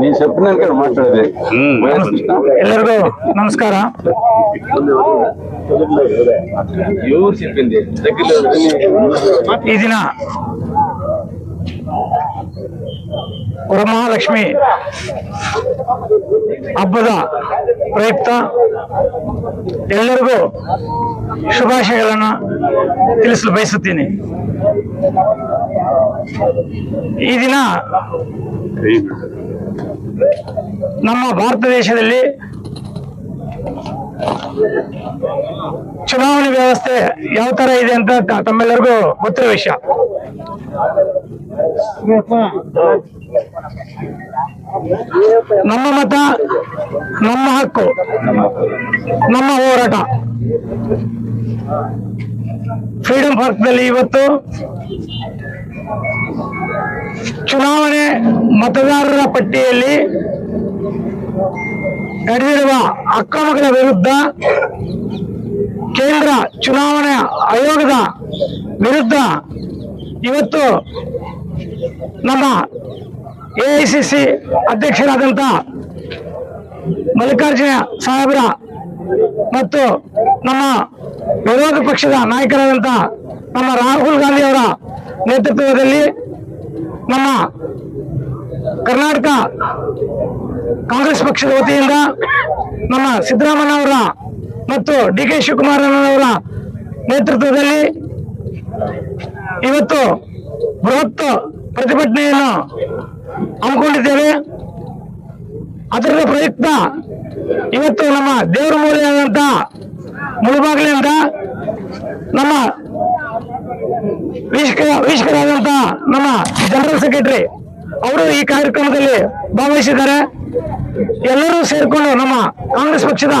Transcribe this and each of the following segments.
ನೀನ್ ಸಪ್ನ ಮಾತಾಡಬೇಕು ಎಲ್ಲರಿಗೂ ನಮಸ್ಕಾರ. ಈ ದಿನ ವರಮಹಾಲಕ್ಷ್ಮಿ ಹಬ್ಬದ ಪ್ರಯುಕ್ತ ಎಲ್ಲರಿಗೂ ಶುಭಾಶಯಗಳನ್ನು ತಿಳಿಸಲು ಬಯಸುತ್ತೀನಿ. ಈ ದಿನ ನಮ್ಮ ಭಾರತ ದೇಶದಲ್ಲಿ ಚುನಾವಣೆ ವ್ಯವಸ್ಥೆ ಯಾವ ತರ ಇದೆ ಅಂತ ತಮ್ಮೆಲ್ಲರಿಗೂ ಗೊತ್ತಿರೋ ವಿಷಯ. ನಮ್ಮ ಮತ, ನಮ್ಮ ಹಕ್ಕು, ನಮ್ಮ ಹೋರಾಟ. ಫ್ರೀಡಂ ಪಾರ್ಕ್ನಲ್ಲಿ ಇವತ್ತು ಚುನಾವಣೆ ಮತದಾರರ ಪಟ್ಟಿಯಲ್ಲಿ ನಡೆದಿರುವ ಅಕ್ರಮಗಳ ವಿರುದ್ಧ ಕೇಂದ್ರ ಚುನಾವಣಾ ಆಯೋಗದ ವಿರುದ್ಧ ಇವತ್ತು ನಮ್ಮ ಎಐಸಿಸಿ ಅಧ್ಯಕ್ಷರಾದಂಥ ಮಲ್ಲಿಕಾರ್ಜುನ ಸಾಹೇಬರ ಮತ್ತು ನಮ್ಮ ವಿರೋಧ ಪಕ್ಷದ ನಾಯಕರಾದಂಥ ನಮ್ಮ ರಾಹುಲ್ ಗಾಂಧಿ ಅವರ ನೇತೃತ್ವದಲ್ಲಿ ನಮ್ಮ ಕರ್ನಾಟಕ ಕಾಂಗ್ರೆಸ್ ಪಕ್ಷದ ವತಿಯಿಂದ ನಮ್ಮ ಸಿದ್ದರಾಮಯ್ಯ ಅವರ ಮತ್ತು ಡಿ ಕೆ ಶಿವಕುಮಾರ್ ಅವರ ನೇತೃತ್ವದಲ್ಲಿ ಇವತ್ತು ಬೃಹತ್ ಪ್ರತಿಭಟನೆಯನ್ನು ಹಮ್ಮಿಕೊಂಡಿದ್ದೇವೆ. ಅದರ ಪ್ರಯುಕ್ತ ಇವತ್ತು ನಮ್ಮ ದೇವರ ಮೂಲೆಯಾದಂಥ ಮುಳುಬಾಗಿಲಿಂದ ನಮ್ಮ ವೀಕ್ಷಕ ವೀಕ್ಷಕರಾದಂಥ ನಮ್ಮ ಜನರಲ್ ಸೆಕ್ರೆಟರಿ ಅವರು ಈ ಕಾರ್ಯಕ್ರಮದಲ್ಲಿ ಭಾಗವಹಿಸಿದ್ದಾರೆ. ಎಲ್ಲರೂ ಸೇರ್ಕೊಂಡು ನಮ್ಮ ಕಾಂಗ್ರೆಸ್ ಪಕ್ಷದ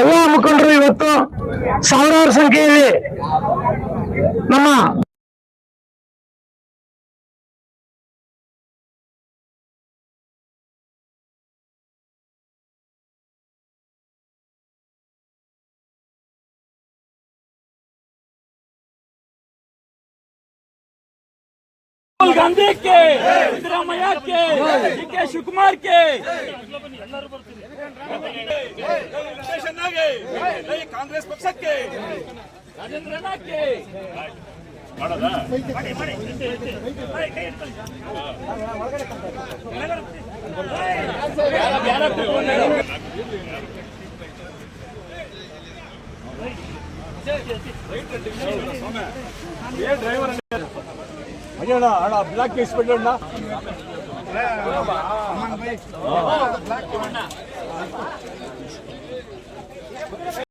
ಎಲ್ಲ ಮುಖಂಡರು ಇವತ್ತು ಸಾವಿರಾರು ಸಂಖ್ಯೆಯಲ್ಲಿ ನಮ್ಮ Rahul Gandhi Siddaramaiah D K Shivakumar K Congress ಪಕ್ಷಕ್ಕೆ ರಾಜೇಂದ್ರನಾಥ್ಗೆ ಡ್ರೈವರ್ சரியாடா ஆனா பிளாக் கேஸ் பண்ணா பிளாக்